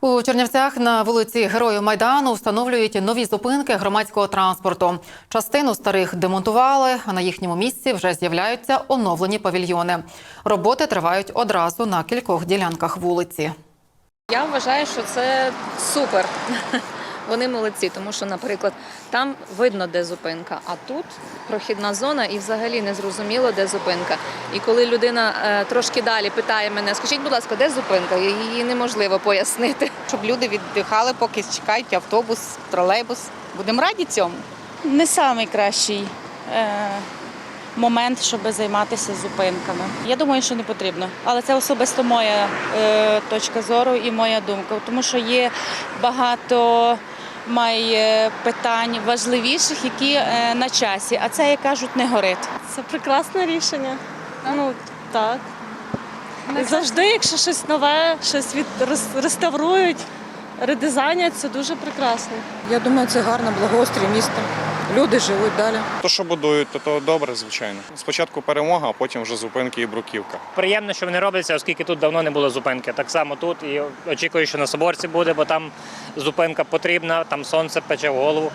У Чернівцях на вулиці Героїв Майдану встановлюють нові зупинки громадського транспорту. Частину старих демонтували, а на їхньому місці вже з'являються оновлені павільйони. Роботи тривають одразу на кількох ділянках вулиці. Я вважаю, що це супер. Вони молодці, тому що, наприклад, там видно, де зупинка, а тут прохідна зона і взагалі не зрозуміло, де зупинка. І коли людина е, трошки далі питає мене, скажіть, будь ласка, де зупинка? Її неможливо пояснити. щоб люди віддихали, поки чекають автобус, тролейбус. Будемо раді цьому. не найкращий момент, щоб займатися зупинками. Я думаю, що не потрібно. Але це особисто моя е, точка зору і моя думка, тому що є багато має питань важливіших, які е, на часі, а це, як кажуть, не горить. Це прекрасне рішення. Ну так. І завжди, якщо щось нове, щось від рес- реставрують, редизайнять, це дуже прекрасно. Я думаю, це гарно, благоустрій міста. Люди живуть далі. То, що будують, то, то добре, звичайно. Спочатку перемога, а потім вже зупинки і бруківка. Приємно, що вони робляться, оскільки тут давно не було зупинки. Так само тут і очікую, що на Соборці буде, бо там зупинка потрібна, там сонце пече в голову.